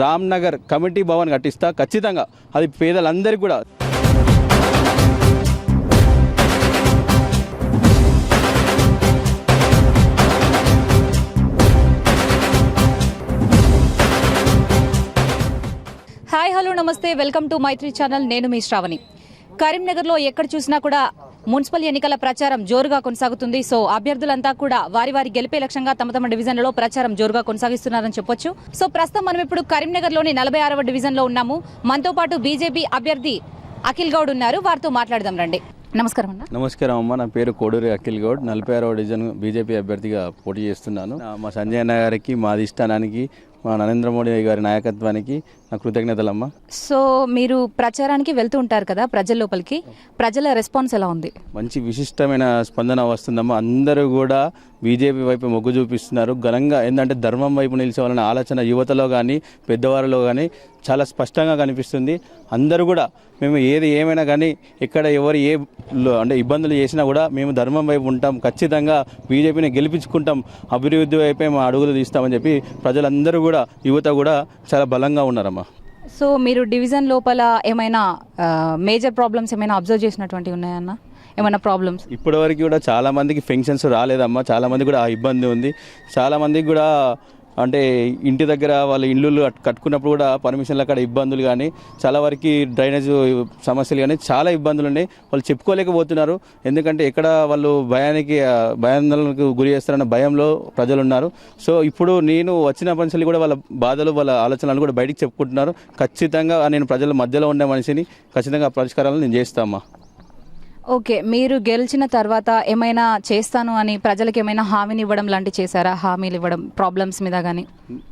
Ramnagar committee Bhavan కట్టిస్తా. ఖచ్చితంగా అది పేదలందరికీ కూడా. హాయ్ హలో నమస్తే. Welcome to Maitri channel. నేను మీ శ్రావణి. కరీంనగర్లో ఎక్కడ చూసినా కూడా మున్సిపల్ ఎన్నికల ప్రచారం జోరుగా కొనసాగుతుంది. సో అభ్యర్థులంతా కూడా వారి వారి గెలిపే లక్ష్యంగా తమ తమ డివిజన్లలో ప్రచారం జోరుగా కొనసాగిస్తున్నారని చెప్పొచ్చు. సో ప్రస్తుతం మనం ఇప్పుడు కరీంనగర్లోని నలభై ఆరవ డివిజన్లో ఉన్నాము. మనతో పాటు బీజేపీ అభ్యర్థి అఖిల్ గౌడ్ ఉన్నారు. వారితో మాట్లాడదాం రండి. నమస్కారం అన్న. నమస్కారం అమ్మ. నా పేరు కోడూరి అఖిల్ గౌడ్. నలభై ఆరవ డివిజన్ బీజేపీ అభ్యర్థిగా పోటీ చేస్తున్నాను. నా- మా సంజయ్ అన్న గారికి మా అధిష్టానానికి మా నరేంద్ర మోడీ గారి నాయకత్వానికి నా కృతజ్ఞతలమ్మ. సో మీరు ప్రచారానికి వెళ్తూ ఉంటారు కదా ప్రజల లోపలికి. ప్రజల రెస్పాన్స్ ఎలా ఉంది? మంచి విశిష్టమైన స్పందన వస్తుందమ్మా. అందరూ కూడా బీజేపీ వైపు మొగ్గు చూపిస్తున్నారు. ఘనంగా ఏంటంటే ధర్మం వైపు నిలిచేవాలనే ఆలోచన యువతలో కానీ పెద్దవారిలో కానీ చాలా స్పష్టంగా కనిపిస్తుంది. అందరూ కూడా మేము ఏది ఏమైనా కానీ ఇక్కడ ఎవరు ఏ అంటే ఇబ్బందులు చేసినా కూడా మేము ధర్మం వైపు ఉంటాం. ఖచ్చితంగా బీజేపీని గెలిపించుకుంటాం. అభివృద్ధి వైపే మా అడుగులు తీస్తామని చెప్పి ప్రజలందరూ కూడా యువత కూడా చాలా బలంగా ఉన్నారమ్మా. సో మీరు డివిజన్ లోపల ఏమైనా మేజర్ ప్రాబ్లమ్స్ ఏమైనా అబ్జర్వ్ చేసినటువంటివి ఉన్నాయన్న? ఏమైనా ప్రాబ్లమ్స్? ఇప్పటివరకు కూడా చాలా మందికి పెన్షన్స్ రాలేదమ్మా. చాలా మంది కూడా ఆ ఇబ్బంది ఉంది. చాలా మందికి కూడా అంటే ఇంటి దగ్గర వాళ్ళ ఇల్లు కట్టుకున్నప్పుడు కూడా పర్మిషన్లు అక్కడ ఇబ్బందులు కానీ చాలా వరకు డ్రైనేజ్ సమస్యలు కానీ చాలా ఇబ్బందులు ఉన్నాయి. వాళ్ళు చెప్పుకోలేకపోతున్నారు. ఎందుకంటే ఎక్కడ వాళ్ళు భయానికి భయాందోళనకు గురి చేస్తారన్న భయంలో ప్రజలు ఉన్నారు సో ఇప్పుడు నేను వచ్చిన మనుషులు కూడా వాళ్ళ బాధలు వాళ్ళ ఆలోచనలు కూడా బయటికి చెప్పుకుంటున్నారు. ఖచ్చితంగా నేను ప్రజల మధ్యలో ఉండే మనిషిని ఖచ్చితంగా పరిష్కారాలు నేను చేస్తామా? ఓకే మీరు గెలిచిన తర్వాత ఏమైనా చేస్తాను అని ప్రజలకు ఏమైనా హామీని ఇవ్వడం లాంటి చేశారా? హామీలు ఇవ్వడం ప్రాబ్లమ్స్ మీద కానీ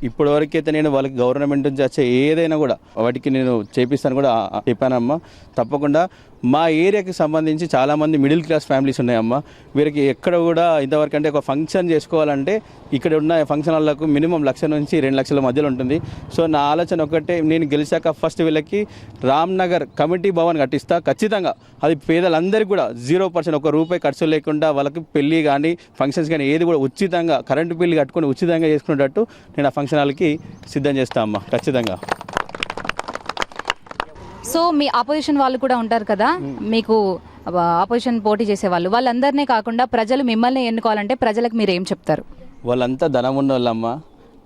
ఇప్పటి వరకు అయితే నేను వాళ్ళకి గవర్నమెంట్ నుంచి వచ్చే ఏదైనా కూడా వాటికి నేను చేపిస్తాను కూడా చెప్పానమ్మా. తప్పకుండా మా ఏరియాకి సంబంధించి చాలామంది మిడిల్ క్లాస్ ఫ్యామిలీస్ ఉన్నాయమ్మా. వీరికి ఎక్కడ కూడా ఇంతవరకు అంటే ఒక ఫంక్షన్ చేసుకోవాలంటే ఇక్కడ ఉన్న ఫంక్షన్ హాల్లకు మినిమం లక్ష నుంచి రెండు లక్షల మధ్యలో ఉంటుంది. సో నా ఆలోచన ఒకటే నేను గెలిచాక ఫస్ట్ వీళ్ళకి రామ్నగర్ కమిటీ భవన్ కట్టిస్తా. ఖచ్చితంగా అది పేదలందరికీ కూడా జీరో పర్సెంట్ ఒక రూపాయి ఖర్చు లేకుండా వాళ్ళకి పెళ్ళి కానీ ఫంక్షన్స్ కానీ ఏది కూడా ఉచితంగా కరెంటు బిల్లు కట్టుకొని ఉచితంగా చేసుకునేటట్టు నేను ఆ ఫంక్షన్ హాల్కి సిద్ధం చేస్తాను అమ్మా ఖచ్చితంగా. సో మీ ఆపోజిషన్ వాళ్ళు కూడా ఉంటారు కదా మీకు ఆపోజిషన్ పోటీ చేసే వాళ్ళు వాళ్ళందరినీ కాకుండా ప్రజలు మిమ్మల్ని ఎన్నుకోవాలంటే ప్రజలకు మీరు ఏం చెప్తారు? వాళ్ళంతా ధనం ఉన్న వాళ్ళమ్మ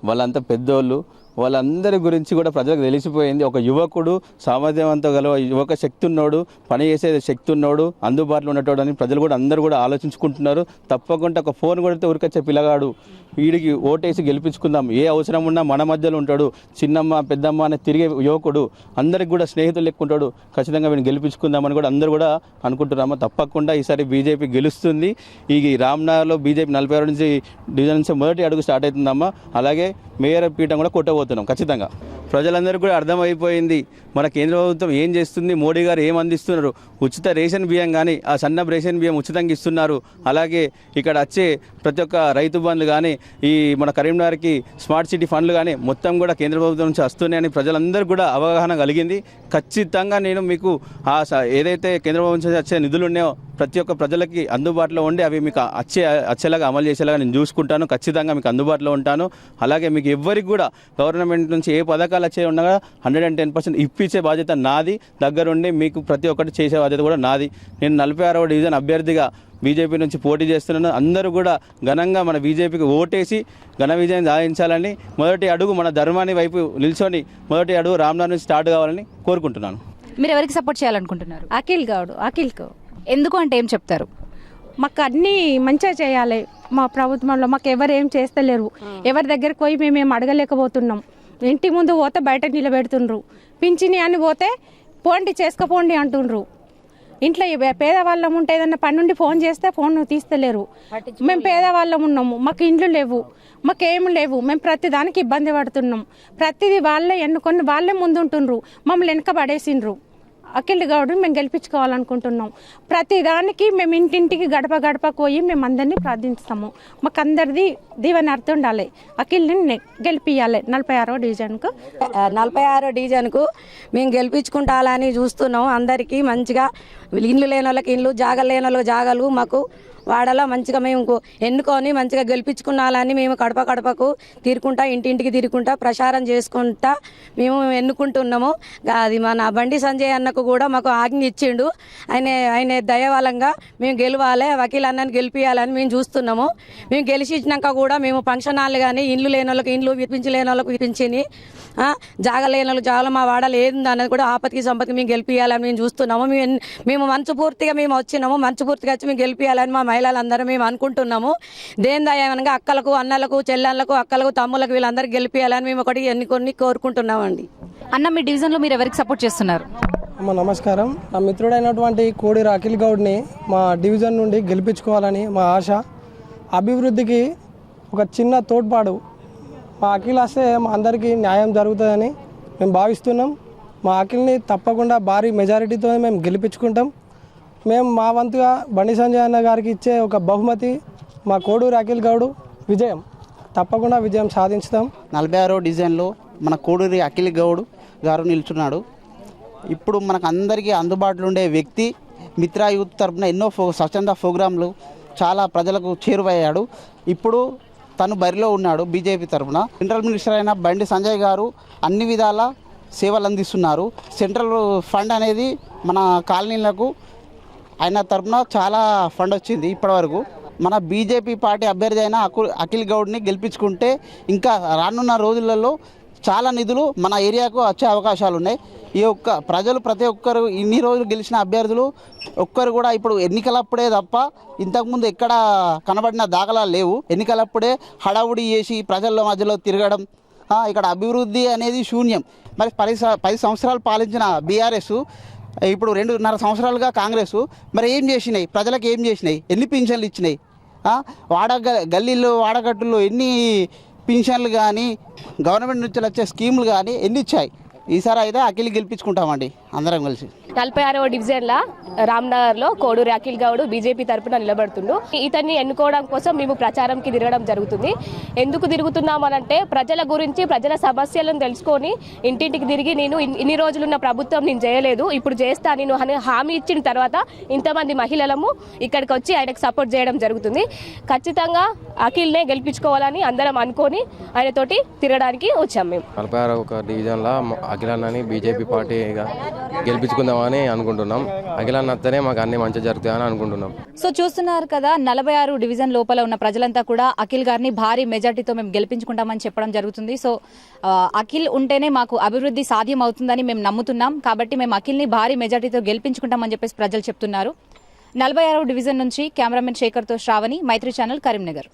వాళ్ళంతా పెద్దోళ్ళు. వాళ్ళందరి గురించి కూడా ప్రజలకు తెలిసిపోయింది. ఒక యువకుడు సామర్థ్యవంతం గల యువక శక్తి ఉన్నోడు పని చేసే శక్తి ఉన్నోడు అందుబాటులో ఉన్నటోడు అని ప్రజలు కూడా అందరూ కూడా ఆలోచించుకుంటున్నారు. తప్పకుండా ఒక ఫోన్ కొడితే ఉరికొచ్చే పిల్లగాడు వీడికి ఓటేసి గెలిపించుకుందాం. ఏ అవసరం ఉన్నా మన మధ్యలో ఉంటాడు. చిన్నమ్మ పెద్దమ్మ అనే తిరిగే యువకుడు అందరికి కూడా స్నేహితులు లెక్కుంటాడు. ఖచ్చితంగా వీడిని గెలిపించుకుందామని కూడా అందరూ కూడా అనుకుంటున్నాము. తప్పకుండా ఈసారి బీజేపీ గెలుస్తుంది. ఈ రామ్నగర్లో బీజేపీ నలభై ఆరు నుంచి డివిజన్ నుంచి మొదటి అడుగు స్టార్ట్ అవుతుందమ్మా. అలాగే మేయర్ పీఠం కూడా చేయబోతున్నాం ఖచ్చితంగా. ప్రజలందరికీ కూడా అర్థమైపోయింది. మన కేంద్ర ప్రభుత్వం ఏం చేస్తుంది మోడీ గారు ఏం అందిస్తున్నారు ఉచిత రేషన్ బియ్యం కానీ ఆ సన్న రేషన్ బియ్యం ఉచితంగా ఇస్తున్నారు. అలాగే ఇక్కడ వచ్చే ప్రతి ఒక్క రైతు బంధులు కానీ ఈ మన కరీంనగర్కి స్మార్ట్ సిటీ ఫండ్లు కానీ మొత్తం కూడా కేంద్ర ప్రభుత్వం నుంచి వస్తున్నాయని ప్రజలందరూ కూడా అవగాహన కలిగింది. ఖచ్చితంగా నేను మీకు ఆ ఏదైతే కేంద్ర ప్రభుత్వం నుంచి వచ్చే నిధులు ఉన్నాయో ప్రతి ఒక్క ప్రజలకి అందుబాటులో ఉండి అవి మీకు వచ్చే వచ్చేలాగా అమలు చేసేలాగా నేను చూసుకుంటాను. ఖచ్చితంగా మీకు అందుబాటులో ఉంటాను. అలాగే మీకు ఎవ్వరికి కూడా గవర్నమెంట్ గవర్నమెంట్ నుంచి ఏ పథకాలు వచ్చే ఉండగా హండ్రెడ్ అండ్ టెన్ పర్సెంట్ ఇప్పించే బాధ్యత నాది. దగ్గరుండి మీకు ప్రతి ఒక్కటి చేసే బాధ్యత కూడా నాది. నేను నలభై ఆరవ డివిజన్ అభ్యర్థిగా బీజేపీ నుంచి పోటీ చేస్తున్నాను. అందరూ కూడా ఘనంగా మన బీజేపీకి ఓటేసి ఘన విజయం సాధించాలని మొదటి అడుగు మన ధర్మాన్ని వైపు నిల్చొని మొదటి అడుగు రామ్నాథ్ నుంచి స్టార్ట్ కావాలని కోరుకుంటున్నాను. మీరు ఎవరికి సపోర్ట్ చేయాలనుకుంటున్నారు? అఖిల్ గౌడ్ అఖిల్కు ఎందుకు అంటే ఏం చెప్తారు? మాకు అన్నీ మంచిగా చేయాలి. మా ప్రభుత్వంలో మాకు ఎవరు ఏం చేస్తలేరు. ఎవరి దగ్గరికి పోయి మేము ఏం అడగలేకపోతున్నాం. ఇంటి ముందు పోతే బయట నిలబెడుతుండ్రు. పింఛని అని పోతే పోండి చేసుకపోండి అంటుండ్రు. ఇంట్లో పేదవాళ్ళం ఉంటే ఏదన్నా పని నుండి ఫోన్ చేస్తే ఫోన్ తీస్తలేరు. మేము పేదవాళ్ళం ఉన్నాము. మాకు ఇండ్లు లేవు. మాకు ఏం లేవు. మేము ప్రతి దానికి ఇబ్బంది పడుతున్నాం. ప్రతిదీ వాళ్ళే ఎన్నుకొని వాళ్ళే ముందుంటుండ్రు. మమ్మల్ని వెనక పడేసిండ్రు అఖిల్ గౌడ్ మేము గెలిపించుకోవాలనుకుంటున్నాం. ప్రతిదానికి మేము ఇంటింటికి గడప గడప పోయి మేము అందరినీ ప్రార్థిస్తాము. మాకు అందరిది దీవెన అర్థం ఉండాలి. అఖిల్ని నె- గెలిపియాలి నలభై ఆరో డివిజన్కు. నలభై ఆరో డివిజన్కు మేము గెలిపించుకుంటాలని చూస్తున్నాం. అందరికీ మంచిగా ఇల్లు లేని వాళ్ళకి ఇండ్లు జాగలు లేని వాళ్ళకి జాగలు మాకు వాడలో మంచిగా మేము ఎన్నుకొని మంచిగా గెలిపించుకున్నాలని మేము కడప కడపకు తీరుకుంటా ఇంటింటికి తీరుకుంటా ప్రచారం చేసుకుంటా మేము ఎన్నుకుంటున్నాము. అది మన బండి సంజయ్ అన్నకు కూడా మాకు ఆజ్ఞ ఇచ్చిండు. ఆయన ఆయన దయవలంగా మేము గెలవాలి వకీల్ అన్నని గెలిపించాలని మేము చూస్తున్నాము. మేము గెలిచినాక కూడా మేము ఫంక్షన్ హాల్ కానీ ఇండ్లు లేని వాళ్ళకి ఇండ్లు విప్పించి వాళ్ళకి విప్పించి జాగ లేని వాళ్ళకి జాగలు మా వాడలు ఏంది అన్నది కూడా ఆపత్తికి సంపత్తికి మేము గెలిపించాలని మేము చూస్తున్నాము. మేము మేము మంచు పూర్తిగా మేము వచ్చినాము. మంచు పూర్తిగా వచ్చి మేము గెలిపించాలని మా మహిళలందరూ మేము అనుకుంటున్నాము. దేని దయవనంగా అక్కలకు అన్నలకు చెల్లెళ్ళకు అక్కలకు తమ్ములకు వీళ్ళందరికీ గెలిపించాలని మేము ఒకటి ఎన్నుకొని కోరుకుంటున్నామండి. అన్న మీ డివిజన్లో మీరు ఎవరికి సపోర్ట్ చేస్తున్నారు? అమ్మ నమస్కారం. నా మిత్రుడైనటువంటి కోడి అఖిల్ గౌడ్ని మా డివిజన్ నుండి గెలిపించుకోవాలని మా ఆశ. అభివృద్ధికి ఒక చిన్న తోడ్పాటు. మా అఖిల్ వస్తే మా అందరికీ న్యాయం జరుగుతుందని మేము భావిస్తున్నాం. మా అఖిల్ని తప్పకుండా భారీ మెజారిటీతో మేము గెలిపించుకుంటాం. మేము మా వంతుగా బండి సంజయ్ అన్న గారికి ఇచ్చే ఒక బహుమతి మా కోడూరు అఖిల్ గౌడు విజయం. తప్పకుండా విజయం సాధించుతాం. నలభై ఆరో డిజైన్లో మన కోడూరి అఖిల్ గౌడ్ గారు నిల్చున్నాడు. ఇప్పుడు మనకు అందరికీ అందుబాటులో ఉండే వ్యక్తి మిత్రా యూత్ తరపున ఎన్నో ఫో స్వచ్ఛంద ప్రోగ్రాంలు చాలా ప్రజలకు చేరువయ్యాడు. ఇప్పుడు తను బరిలో ఉన్నాడు బీజేపీ తరపున. సెంట్రల్ మినిస్టర్ అయిన బండి సంజయ్ గారు అన్ని విధాల సేవలు అందిస్తున్నారు. సెంట్రల్ ఫండ్ అనేది మన కాలనీలకు ఆయన తరపున చాలా ఫండ్ వచ్చింది ఇప్పటివరకు. మన బీజేపీ పార్టీ అభ్యర్థి అయిన అకు అఖిల్ గౌడ్ని గెలిపించుకుంటే ఇంకా రానున్న రోజులలో చాలా నిధులు మన ఏరియాకు వచ్చే అవకాశాలు ఉన్నాయి. ఈ ఒక్క ప్రజలు ప్రతి ఒక్కరు ఇన్ని రోజులు గెలిచిన అభ్యర్థులు ఒక్కరు కూడా ఇప్పుడు ఎన్నికలప్పుడే తప్ప ఇంతకుముందు ఎక్కడ కనబడిన దాఖలాలు లేవు. ఎన్నికలప్పుడే హడావుడి చేసి ప్రజల మధ్యలో తిరగడం ఇక్కడ అభివృద్ధి అనేది శూన్యం. మరి పది పది సంవత్సరాలు పాలించిన బీఆర్ఎస్ ఇప్పుడు రెండున్నర సంవత్సరాలుగా కాంగ్రెస్. మరి ఏం చేసినాయి? ప్రజలకు ఏం చేసినాయి? ఎన్ని పింఛన్లు ఇచ్చినాయి? వాడ గల్లీల్లో వాడగట్టుల్లో ఎన్ని పింఛన్లు కానీ గవర్నమెంట్ నుంచి వచ్చే స్కీములు కానీ ఎన్ని ఇచ్చాయి? ఈసారి అయితే అఖిల్ గెలిపించుకుంటామండి. అందరం కలిసి. నలభై ఆరవ డివిజన్ల రామ్నగర్లో కోడూరు అఖిల్ గౌడ్ బీజేపీ తరపున నిలబడుతుండు. ఇతన్ని ఎన్నుకోవడం కోసం మేము ప్రచారంకి తిరగడం జరుగుతుంది. ఎందుకు తిరుగుతున్నామనంటే ప్రజల గురించి ప్రజల సమస్యలను తెలుసుకొని ఇంటింటికి తిరిగి నేను ఇన్ని రోజులున్న ప్రభుత్వం నేను చేయలేదు. ఇప్పుడు చేస్తా నేను అని హామీ ఇచ్చిన తర్వాత ఇంతమంది మహిళలము ఇక్కడికి వచ్చి ఆయనకు సపోర్ట్ చేయడం జరుగుతుంది. ఖచ్చితంగా అఖిల్నే గెలిపించుకోవాలని అందరం అనుకొని ఆయనతోటి తిరగడానికి వచ్చాం మేము. నలభై ఆరో ఒక డివిజన్లో అఖిలాన్నని బీజేపీ పార్టీగా గెలిపించుకుందామని అనుకుంటున్నాం. అఖిలాన్న వస్తేనే మాకు అన్ని మంచి జరుగుతాయని అనుకుంటున్నాం. సో చూస్తున్నారు కదా నలభై ఆరు డివిజన్ లోపల ఉన్న ప్రజలంతా కూడా అఖిల్ గారిని భారీ మెజార్టీతో మేము గెలిపించుకుంటామని చెప్పడం జరుగుతుంది. సో అఖిల్ ఉంటేనే మాకు అభివృద్ధి సాధ్యం అవుతుందని మేము నమ్ముతున్నాం. కాబట్టి మేము అఖిల్ని భారీ మెజార్టీతో గెలిపించుకుంటామని చెప్పేసి ప్రజలు చెప్తున్నారు. నలభై ఆరవ డివిజన్ నుంచి కెమెరామెన్ శేఖర్తో శ్రావణి మైత్రి ఛానల్ కరీంనగర్.